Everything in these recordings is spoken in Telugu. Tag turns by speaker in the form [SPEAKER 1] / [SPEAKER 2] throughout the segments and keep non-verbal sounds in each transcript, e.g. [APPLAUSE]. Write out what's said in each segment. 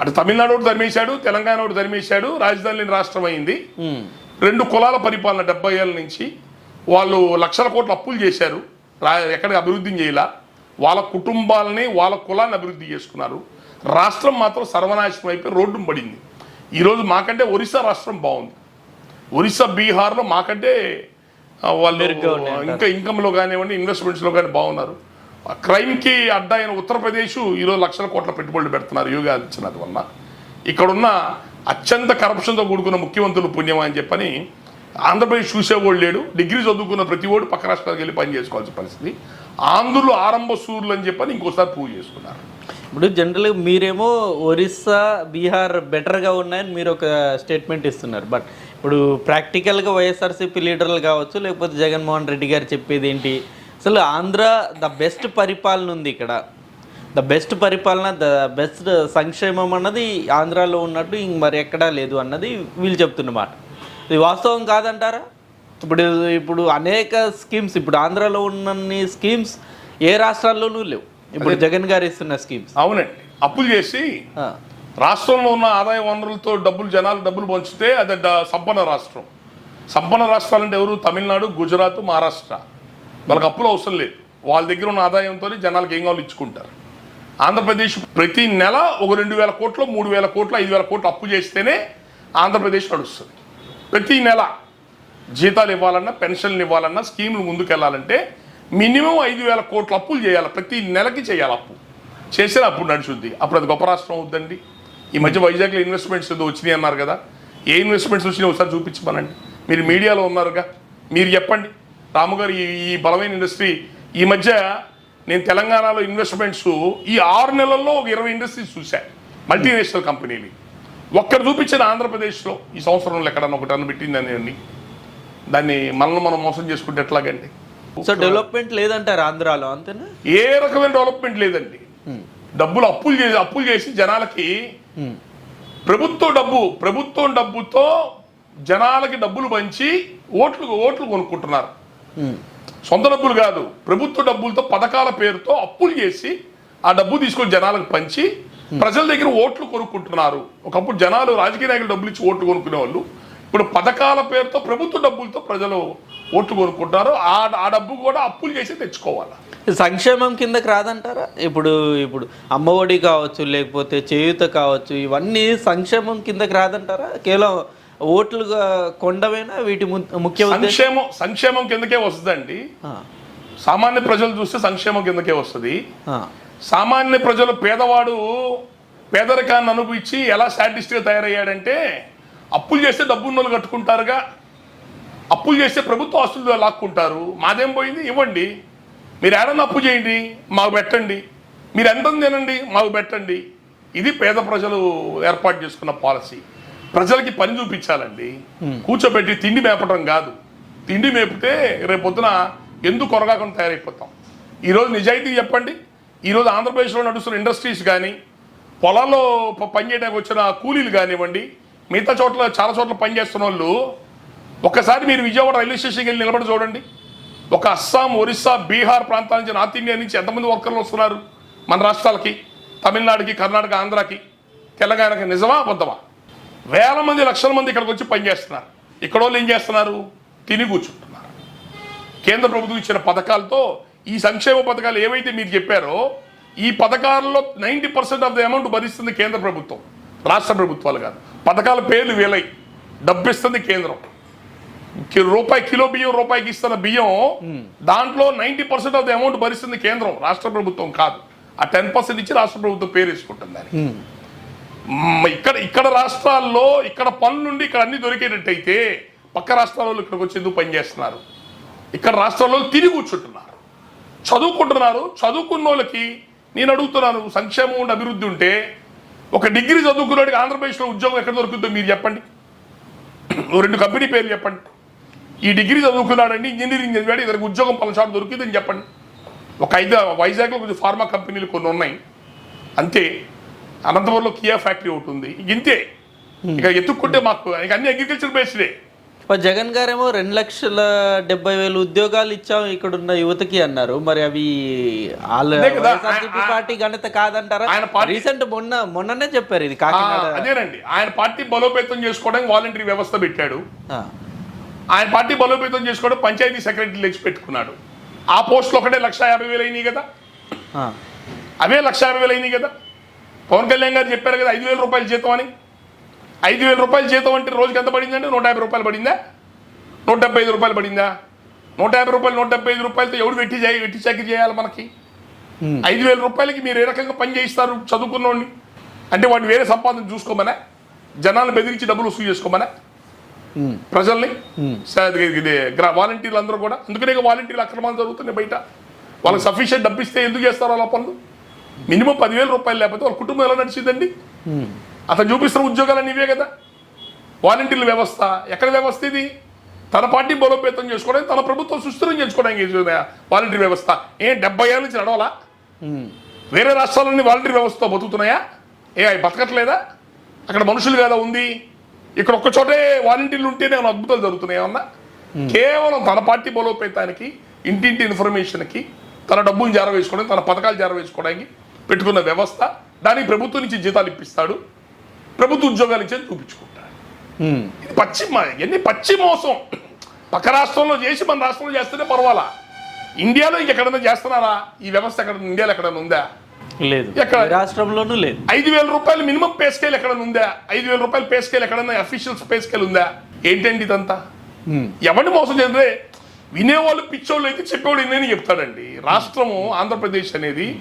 [SPEAKER 1] అటు తమిళనాడు ఒకటి తరిమేశాడు తెలంగాణ ఒకటి తరిమేశాడు రాజధాని లేని రాష్ట్రం అయింది. రెండు కులాల పరిపాలన డెబ్బై ఏళ్ళ నుంచి వాళ్ళు లక్షల కోట్ల అప్పులు చేశారు. రా ఎక్కడికి అభివృద్ధి చేయాల. వాళ్ళ కుటుంబాలని వాళ్ళ కులాన్ని అభివృద్ధి చేసుకున్నారు. రాష్ట్రం మాత్రం సర్వనాశనం అయిపోయి రోడ్డు పడింది. ఈరోజు మాకంటే ఒరిస్సా రాష్ట్రం బాగుంది. ఒరిస్సా బీహార్లో మాకంటే వాళ్ళు. ఇంకా ఇన్కమ్లో కానివ్వండి ఇన్వెస్ట్మెంట్స్లో కానీ బాగున్నారు. క్రైమ్కి అడ్డా అయిన ఉత్తరప్రదేశ్ ఈరోజు లక్షల కోట్ల పెట్టుబడులు పెడుతున్నారు యోగి ఆదిత్యనాథ్ వల్ల. ఇక్కడున్న అత్యంత కరప్షన్తో కూడుకున్న ముఖ్యమంత్రులు పుణ్యం అని చెప్పని ఆంధ్రప్రదేశ్ చూసేవాడు లేడు డిగ్రీ చదువుకున్న ప్రతి ఓడు పక్క రాష్ట్రాలకు వెళ్ళి పని చేసుకోవాల్సిన పరిస్థితి. ఆంధ్రులు ఆరంభ సూర్యులు అని చెప్పని ఇంకోసారి ప్రూవ్ చేసుకున్నారు.
[SPEAKER 2] ఇప్పుడు జనరల్గా మీరేమో ఒరిస్సా బీహార్ బెటర్గా ఉన్నాయని మీరు ఒక స్టేట్మెంట్ ఇస్తున్నారు. బట్ ఇప్పుడు ప్రాక్టికల్గా వైఎస్ఆర్సీపీ లీడర్లు కావచ్చు లేకపోతే జగన్మోహన్ రెడ్డి గారు చెప్పేది ఏంటి అసలు ఆంధ్ర ద బెస్ట్ పరిపాలన ఉంది ఇక్కడ. ద బెస్ట్ పరిపాలన ద బెస్ట్ సంక్షేమం అన్నది ఆంధ్రాలో ఉన్నట్టు ఇంక మరి ఎక్కడా లేదు అన్నది వీళ్ళు చెప్తున్నమాట ఇది వాస్తవం కాదంటారా? ఇప్పుడు ఇప్పుడు అనేక స్కీమ్స్ ఇప్పుడు ఆంధ్రాలో ఉన్నన్ని స్కీమ్స్ ఏ రాష్ట్రాల్లోనూ లేవు. ఇప్పుడు జగన్ గారు ఇస్తున్న స్కీమ్స్.
[SPEAKER 1] అవునండి. అప్పులు చేసి రాష్ట్రంలో ఉన్న ఆదాయ వనరులతో డబ్బులు జనాలు డబ్బులు పంచితే అది సంపన్న రాష్ట్రం. సంపన్న రాష్ట్రాలంటే ఎవరు? తమిళనాడు గుజరాత్ మహారాష్ట్ర. వాళ్ళకి అప్పులు అవసరం లేదు. వాళ్ళ దగ్గర ఉన్న ఆదాయంతో జనాలకు ఏం కావాలి ఇచ్చుకుంటారు. ఆంధ్రప్రదేశ్ ప్రతి నెల ఒక రెండు వేల కోట్లు మూడు వేల కోట్లు ఐదు వేల కోట్లు అప్పు చేస్తేనే ఆంధ్రప్రదేశ్ నడుస్తుంది. ప్రతి నెల జీతాలు ఇవ్వాలన్నా పెన్షన్లు ఇవ్వాలన్నా స్కీములు ముందుకెళ్ళాలంటే మినిమం ఐదు వేల కోట్ల అప్పులు చేయాలి. ప్రతి నెలకి చేయాలి అప్పు. చేసిన అప్పుడు నడుచుద్ది అప్పుడు అది గొప్ప రాష్ట్రం అవుద్దండి. ఈ మధ్య వైజాగ్లో ఇన్వెస్ట్మెంట్స్ ఏదో వచ్చినాయి అన్నారు కదా. ఏ ఇన్వెస్ట్మెంట్స్ వచ్చినాయి ఒకసారి చూపించమనండి. మీరు మీడియాలో ఉన్నారుగా. మీరు చెప్పండి. రాము గారు ఈ ఈ బలమైన ఇండస్ట్రీ ఈ మధ్య నేను తెలంగాణలో ఇన్వెస్ట్మెంట్స్ ఈ ఆరు నెలల్లో ఒక ఇరవై ఇండస్ట్రీస్ చూశాను మల్టీనేషనల్ కంపెనీలు ఒక్కరు చూపించిన ఆంధ్రప్రదేశ్లో. ఈ సంవత్సరంలో ఎక్కడన్నా ఒకటి అన్న పెట్టిందని దాన్ని మనల్ని మనం మోసం చేసుకుంటే ఎట్లాగండి?
[SPEAKER 2] సో డెవలప్మెంట్ లేదంటారు ఆంధ్రాలో అంతేనా?
[SPEAKER 1] ఏ రకమైన డెవలప్మెంట్ లేదండి. డబ్బులు అప్పులు చేసి అప్పులు చేసి జనాలకి
[SPEAKER 2] Hmm.
[SPEAKER 1] ప్రభుత్వ డబ్బు ప్రభుత్వం డబ్బుతో జనాలకి డబ్బులు పంచి ఓట్లు ఓట్లు కొనుక్కుంటున్నారు.
[SPEAKER 2] Hmm.
[SPEAKER 1] సొంత డబ్బులు కాదు ప్రభుత్వ డబ్బులతో పథకాల పేరుతో అప్పులు చేసి ఆ డబ్బు తీసుకొని జనాలకు పంచి ప్రజల దగ్గర ఓట్లు కొనుక్కుంటున్నారు. ఒకప్పుడు జనాలు రాజకీయ నాయకులు డబ్బులు ఇచ్చి ఓట్లు కొనుక్కునే వాళ్ళు ఇప్పుడు పథకాల పేరుతో ప్రభుత్వ డబ్బులతో ప్రజలు ఓట్లు కొనుక్కుంటున్నారు. ఆ ఆ డబ్బు కూడా అప్పులు చేసి తెచ్చుకోవాలి?
[SPEAKER 2] సంక్షేమం కిందకి రాదంటారా? ఇప్పుడు ఇప్పుడు అమ్మఒడి కావచ్చు లేకపోతే చేయూత కావచ్చు ఇవన్నీ సంక్షేమం కిందకి రాదంటారా? కేవలం ఓట్లుగా కొండవేనా వీటి ముఖ్య
[SPEAKER 1] సంక్షేమం సంక్షేమం కిందకే వస్తుందండి. సామాన్య ప్రజలు చూస్తే సంక్షేమం కిందకే వస్తుంది. సామాన్య ప్రజలు పేదవాడు పేదరికాన్ని అనుభవించి ఎలా సాటిస్ట్గా తయారయ్యాడంటే అప్పులు చేస్తే డబ్బున్నోళ్ళు కట్టుకుంటారుగా. అప్పులు చేస్తే ప్రభుత్వ ఆస్తులు లాక్కుంటారు. మాదేం పోయింది? ఇవ్వండి. మీరు ఏడన్నా అప్పు చేయండి మాకు పెట్టండి. మీరు ఎంత తినండి మాకు పెట్టండి. ఇది పేద ప్రజలు ఏర్పాటు చేసుకున్న పాలసీ. ప్రజలకి పని చూపించాలండి. కూర్చోబెట్టి తిండి మేపడం కాదు. తిండి మేపితే రేపొద్దున ఎందుకు కొరగాకుండా తయారైపోతాం? ఈరోజు నిజాయితీ చెప్పండి. ఈరోజు ఆంధ్రప్రదేశ్లో నడుస్తున్న ఇండస్ట్రీస్ కానీ పొలాల్లో పనిచేయడానికి వచ్చిన కూలీలు కానివ్వండి మిగతా చోట్ల చాలా చోట్ల పనిచేస్తున్న వాళ్ళు ఒక్కసారి మీరు విజయవాడ రైల్వే స్టేషన్కి వెళ్ళి నిలబడి చూడండి. ఒక అస్సాం ఒరిస్సా బీహార్ ప్రాంతాల నుంచి నార్త్ ఇండియా నుంచి ఎంతమంది వర్కర్లు వస్తున్నారు మన రాష్ట్రాలకి తమిళనాడుకి కర్ణాటక ఆంధ్రాకి తెలంగాణకి నిజమా అబద్ధమా? వేల మంది లక్షల మంది ఇక్కడికి వచ్చి పనిచేస్తున్నారు. ఇక్కడ వాళ్ళు ఏం చేస్తున్నారు? తిని కూర్చుంటున్నారు. కేంద్ర ప్రభుత్వం ఇచ్చిన పథకాలతో ఈ సంక్షేమ పథకాలు ఏవైతే మీరు చెప్పారో ఈ పథకాలలో ninety percent of the amount భరిస్తుంది కేంద్ర ప్రభుత్వం రాష్ట్ర ప్రభుత్వాలు కాదు. పథకాల పేర్లు వేలై. డబ్బిస్తుంది కేంద్రం. రూపాయి కిలో బియ్యం రూపాయికి ఇస్తున్న బియ్యం దాంట్లో ninety percent of the amount భరిస్తుంది కేంద్రం రాష్ట్ర ప్రభుత్వం కాదు. ఆ టెన్ పర్సెంట్ ఇచ్చి రాష్ట్ర ప్రభుత్వం పేరు వేసుకుంటుంది ఇక్కడ ఇక్కడ రాష్ట్రాల్లో ఇక్కడ పనుల నుండి ఇక్కడ అన్ని దొరికేటట్టయితే పక్క రాష్ట్రాల వాళ్ళు ఇక్కడికి వచ్చి ఎందుకు పనిచేస్తున్నారు ఇక్కడ రాష్ట్రాల్లో తిరిగి కూర్చుంటున్నారు. చదువుకుంటున్నారు. చదువుకున్న వాళ్ళకి నేను అడుగుతున్నాను సంక్షేమం ఉండి అభివృద్ధి ఉంటే ఒక డిగ్రీ చదువుకున్నవాడికి ఆంధ్రప్రదేశ్లో ఉద్యోగం ఎక్కడ దొరుకుతుందో మీరు చెప్పండి. ఓ రెండు కంపెనీ పేర్లు చెప్పండి. ఈ డిగ్రీ చదువుకున్నాడండి ఇంజనీరింగ్ చదివాడు ఇతనికి ఉద్యోగం పలసాడు దొరికిందని చెప్పండి. ఒక ఐదు వైజాగ్లో కొంచెం ఫార్మా కంపెనీలు కొన్ని ఉన్నాయి. అంతే. అనంతపురంలో కియా ఫ్యాక్టరీ ఒకటి ఉంది ఇంతే ఇక ఎత్తుక్కుంటే మాకు ఇక అన్ని అగ్రికల్చర్ బేస్డే
[SPEAKER 2] జగన్ గారేమో రెండు లక్షల డెబ్బై వేలు ఉద్యోగాలు ఇచ్చాం ఇక్కడ ఉన్న యువతకి అన్నారు. మరి అవి పార్టీ ఘనత కాదంటారా?
[SPEAKER 1] ఆయన
[SPEAKER 2] రీసెంట్ మొన్న మొన్ననే చెప్పారు ఇది కాకినాడ.
[SPEAKER 1] అదేనండి. ఆయన పార్టీ బలోపేతం చేసుకోవడానికి వాలంటరీ వ్యవస్థ పెట్టాడు. ఆయన పార్టీ బలోపేతం చేసుకోవడం పంచాయతీ సెక్రటరీ లెక్చి పెట్టుకున్నాడు. ఆ పోస్టులు ఒకటే లక్ష యాభై వేలు అయినాయి కదా. అవే లక్ష యాభై వేలు అయినాయి కదా. పవన్ కళ్యాణ్ గారు చెప్పారు కదా ఐదు వేల రూపాయల జీతం అని. ఐదు వేల రూపాయల జీతం అంటే రోజుకి ఎంత పడిందంటే నూట యాభై రూపాయలు పడిందా? నూట డెబ్బై ఐదు రూపాయలు పడిందా? నూట యాభై రూపాయలు నూట డెబ్బై ఐదు రూపాయలతో ఎవడు వెట్టి చేయ వెట్టి చాకరీ చేయాలి మనకి? ఐదు వేల రూపాయలకి మీరు ఏ రకంగా పని చేయిస్తారు చదువుకున్నోడిని? అంటే వాడిని వేరే సంపాదన చూసుకోమనా? జనాలను బెదిరించి డబ్బులు వసూలు చేసుకోమనా? ప్రజల్ని? వాలంటీర్లు అందరూ కూడా. అందుకనే వాలంటీర్లు అక్రమాలు జరుగుతున్నాయి బయట. వాళ్ళకి సఫిషియెంట్ డబ్బు ఇస్తే ఎందుకు చేస్తారు వాళ్ళ పనులు? మినిమం పదివేల రూపాయలు లేకపోతే వాళ్ళ కుటుంబం ఎలా నడిచిందండి? అతను చూపిస్తున్న ఉద్యోగాలు ఇవే కదా. వాలంటీర్ల వ్యవస్థ ఎక్కడ వ్యవస్థ ఇది? తన పార్టీ బలోపేతం చేసుకోవడానికి తన ప్రభుత్వం సుస్థిరం చేసుకోవడానికి వాలంటీర్ వ్యవస్థ. ఏ డెబ్బై ఏళ్ళ నుంచి నడవాలా? వేరే రాష్ట్రాలన్నీ వాలంటీర్ వ్యవస్థతో బతుకుతున్నాయా? ఏ అవి బతకట్లేదా? అక్కడ మనుషులు కదా ఉంది. ఇక్కడ ఒక్క చోటే వాలంటీర్లు ఉంటేనే ఏమైనా అద్భుతాలు జరుగుతున్నాయి ఏమన్నా? కేవలం తన పార్టీ బలోపేతానికి ఇంటింటి ఇన్ఫర్మేషన్కి తన డబ్బులు జారవేసుకోవడానికి తన పథకాలు జారవేసుకోవడానికి పెట్టుకున్న వ్యవస్థ దానికి ప్రభుత్వం నుంచి జీతాలు ఇప్పిస్తాడు ప్రభుత్వ ఉద్యోగాలు ఇచ్చేది చూపించుకుంటాడు.
[SPEAKER 2] ఉమ్,
[SPEAKER 1] ఇది పచ్చి మ- ఇవన్నీ పచ్చి మోసం. పక్క రాష్ట్రంలో చేసి మన రాష్ట్రంలో చేస్తేనే పర్వాలా? ఇండియాలో ఇంకెక్కడైనా చేస్తున్నారా? ఈ వ్యవస్థ ఎక్కడ ఇండియాలో ఎక్కడైనా ఉందా?
[SPEAKER 2] లేదు.
[SPEAKER 1] ఎక్కడ?
[SPEAKER 2] రాష్ట్రంలోనూ లేదు.
[SPEAKER 1] ఐదు వేల రూపాయలు మినిమం పే స్కేల్ ఎక్కడైనా ఉందా? ఐదు వేల రూపాయలు పే స్కేల్ ఎక్కడన్నా అఫీషియల్స్ పే స్కేల్ ఉందా? ఏంటండి ఇదంతా? ఎవరిని మోసం చేస్తే వినేవాళ్ళు పిచ్చోళ్ళు అయితే చెప్పేవాడు ఇన్నని చెప్తాడండి. రాష్ట్రము ఆంధ్రప్రదేశ్ అనేది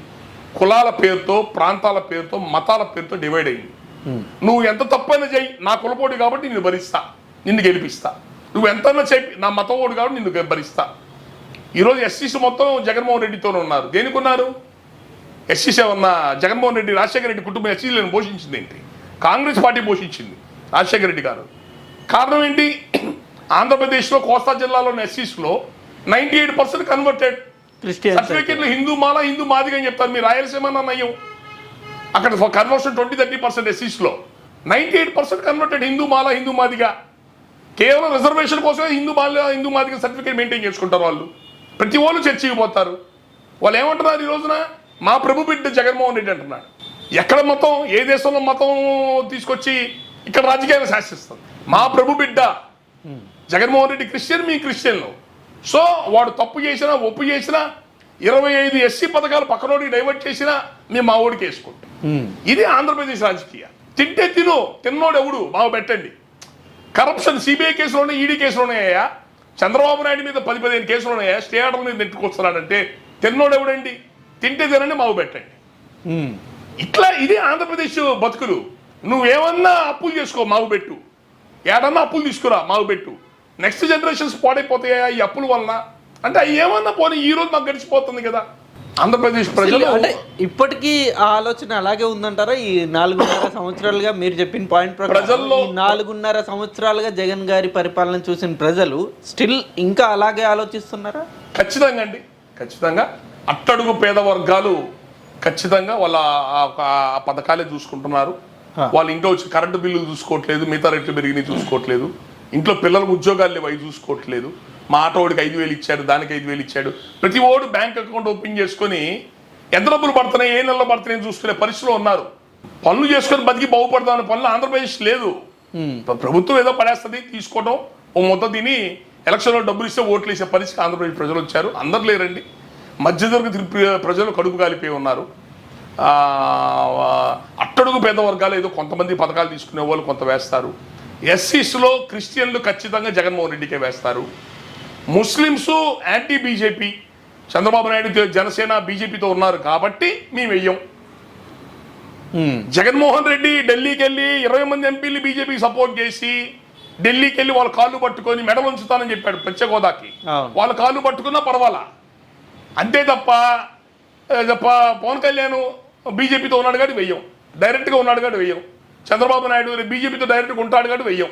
[SPEAKER 1] కులాల పేరుతో ప్రాంతాల పేరుతో మతాల పేరుతో డివైడ్ అయింది.
[SPEAKER 2] ఉమ్,
[SPEAKER 1] నువ్వు ఎంత తప్పైనా చెయ్యి. నా కులపోడు కాబట్టి నిన్ను భరిస్తా. నిన్ను గెలిపిస్తా. నువ్వు ఎంతైనా చెప్పి నా మతపోడు కాబట్టి నిన్ను భరిస్తా ఈరోజు ఎస్సీస్ మొత్తం జగన్మోహన్ రెడ్డితోనే ఉన్నారు. దేనికి ఉన్నారు? ఎస్సీసీ ఉన్న జగన్మోహన్ రెడ్డి రాజశేఖర రెడ్డి కుటుంబం ఎస్సీలను పోషించింది ఏంటి? కాంగ్రెస్ పార్టీ పోషించింది రాజశేఖర రెడ్డి గారు. కారణం ఏంటి? [CLEARS THROAT] ఆంధ్రప్రదేశ్లో కోస్తా జిల్లాలోని ఎస్సీస్లో నైంటీ ఎయిట్ పర్సెంట్ కన్వర్టెడ్ సర్టిఫికెట్లు హిందూ మాల హిందూ మాదిగా అని చెప్తారు. మీ రాయలసీమ నయ్యం అక్కడ conversion twenty thirty percent ఎస్సీస్లో ninety eight percent converted Hindu Mala Hindu Madiga కేవలం రిజర్వేషన్ కోసమే హిందూ మాల హిందూ మాదిగా సర్టిఫికేట్ మెయింటైన్ చేసుకుంటారు వాళ్ళు. ప్రతి వాళ్ళు చర్చికి పోతారు. వాళ్ళు ఏమంటున్నారు ఈ రోజున? మా ప్రభు బిడ్డ జగన్మోహన్ రెడ్డి అంటున్నాడు. ఎక్కడ మతం? ఏ దేశంలో మతం తీసుకొచ్చి ఇక్కడ రాజకీయాలు శాసిస్తుంది మా ప్రభు బిడ్డ జగన్మోహన్ రెడ్డి క్రిస్టియన్ మీ క్రిస్టియన్లు. సో వాడు తప్పు చేసినా ఒప్పు చేసినా ఇరవై ఐదు ఎస్సీ పథకాలు పక్కనోడికి డైవర్ట్ చేసినా మేము మా ఓడికి వేసుకుంటాం. ఇది ఆంధ్రప్రదేశ్ రాజకీయ. తింటే తిను తిన్నోడు ఎవడు? మాకు పెట్టండి. కరప్షన్ సిబిఐ కేసులోనే ఈడీ కేసులోనే అయ్యా. చంద్రబాబు నాయుడు మీద పది పదిహేను కేసులు ఉన్నాయా స్టే ఆర్డర్ మీద నెట్టుకొస్తున్నాడంటే తిన్నోడు ఎవడండి? తింటే తినండి మాకు పెట్టండి. ఇట్లా ఇది ఆంధ్రప్రదేశ్ బతుకులు. నువ్వేమన్నా అప్పులు చేసుకో మాకు పెట్టు. ఏడన్నా అప్పులు తీసుకురా మాకు పెట్టు. నెక్స్ట్ జనరేషన్స్ పాడైపోతాయా ఈ అప్పుల వలన? అంటే అవి ఏమన్నా పోనీ ఈ రోజు మాకు గడిచిపోతుంది కదా. ఆంధ్రప్రదేశ్ ప్రజలు
[SPEAKER 2] అంటే ఇప్పటికీ ఆ ఆలోచన అలాగే ఉందంటారా? ఈ నాలుగున్నర సంవత్సరాలుగా మీరు చెప్పిన పాయింట్
[SPEAKER 1] ప్రజల్లో-
[SPEAKER 2] నాలుగున్నర సంవత్సరాలుగా జగన్ గారి పరిపాలన చూసిన ప్రజలు స్టిల్ ఇంకా అలాగే ఆలోచిస్తున్నారా?
[SPEAKER 1] ఖచ్చితంగా అండి. ఖచ్చితంగా. అట్టడుగు పేద వర్గాలు ఖచ్చితంగా వాళ్ళ పథకాలే చూసుకుంటున్నారు. వాళ్ళ ఇంట్లో వచ్చి కరెంటు బిల్లులు చూసుకోవట్లేదు మిగతా రేట్లు పెరిగినాయి చూసుకోవట్లేదు. ఇంట్లో పిల్లలకు ఉద్యోగాలు లేవు అవి చూసుకోవట్లేదు. మా ఆటోడికి ఐదు వేలు ఇచ్చాడు దానికి ఐదు వేలు ఇచ్చాడు. ప్రతి ఓడు బ్యాంక్ అకౌంట్ ఓపెన్ చేసుకొని ఎంత డబ్బులు పడుతున్నాయి ఏ నెలలో పడుతున్నాయి చూసుకునే పరిస్థితిలో ఉన్నారు. పనులు చేసుకొని బతికి బాగుపడతామనే పనులు ఆంధ్రప్రదేశ్ లేదు. ప్రభుత్వం ఏదో పడేస్తుంది తీసుకోవడం ఓ మొత్తం తిని ఎలక్షన్లో డబ్బులు ఇస్తే ఓట్లు వేసే పరిస్థితి ఆంధ్రప్రదేశ్ ప్రజలు వచ్చారు. అందరు లేరండి. మధ్యతరగతి ప్ర- ప్రజలు కడుపు కాలిపోయి ఉన్నారు. అట్టడుగు పేద వర్గాలు ఏదో కొంతమంది పథకాలు తీసుకునే వాళ్ళు కొంత వేస్తారు. ఎస్సీస్లో క్రిస్టియన్లు ఖచ్చితంగా జగన్మోహన్ రెడ్డికే వేస్తారు. Muslims anti BJP. Chandrababu Naidu Janasena బీజేపీతో ఉన్నారు కాబట్టి మేము వెయ్యం. జగన్మోహన్ రెడ్డి ఢిల్లీకి వెళ్ళి ఇరవై మంది ఎంపీలు బీజేపీకి సపోర్ట్ చేసి ఢిల్లీకి వెళ్ళి వాళ్ళ కాళ్ళు పట్టుకొని మెడలు ఉంచుతానని చెప్పాడు ప్రత్యేక హోదాకి. వాళ్ళ కాళ్ళు పట్టుకున్నా పర్వాలా? అంతే తప్ప తప్ప పవన్ కళ్యాణ్ బీజేపీతో ఉన్నాడు కాబట్టి వెయ్యం. డైరెక్ట్గా ఉన్నాడు కాబట్టి వెయ్యం. చంద్రబాబు నాయుడు గారు బీజేపీతో డైరెక్ట్గా ఉంటాడు కాబట్టి వెయ్యం.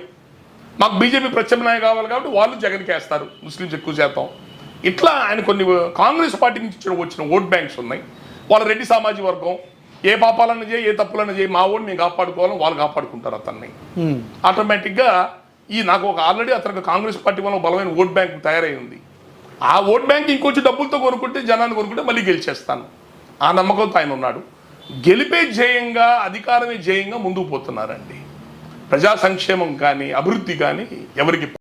[SPEAKER 1] మాకు బీజేపీ ప్రత్యామ్నాయం కావాలి కాబట్టి వాళ్ళు జగన్కి వేస్తారు ముస్లిం ఎక్కువ శాతం. ఇట్లా ఆయన కొన్ని కాంగ్రెస్ పార్టీ నుంచి వచ్చిన ఓట్ బ్యాంక్స్ ఉన్నాయి. వాళ్ళ రెడ్డి సామాజిక వర్గం. ఏ పాపాలను చేయి ఏ తప్పులను చేయి మా ఓడిని మేము కాపాడుకోవాలని వాళ్ళు కాపాడుకుంటారు అతన్ని. ఆటోమేటిక్గా ఈ నాకు ఒక ఆల్రెడీ అతనికి కాంగ్రెస్ పార్టీ వల్ల బలమైన ఓట్ బ్యాంక్ తయారైంది ఆ ఓట్ బ్యాంక్ ఇంకొంచెం డబ్బులతో కొనుక్కుంటే జనాన్ని కొనుక్కుంటే మళ్ళీ గెలిచేస్తాను. ఆ నమ్మకంతో ఆయన ఉన్నాడు. గెలిపే జయంగా అధికారమే జయంగా ముందుకు పోతున్నారండి. ప్రజా సంక్షేమం కానీ అభివృద్ధి కానీ ఎవరికి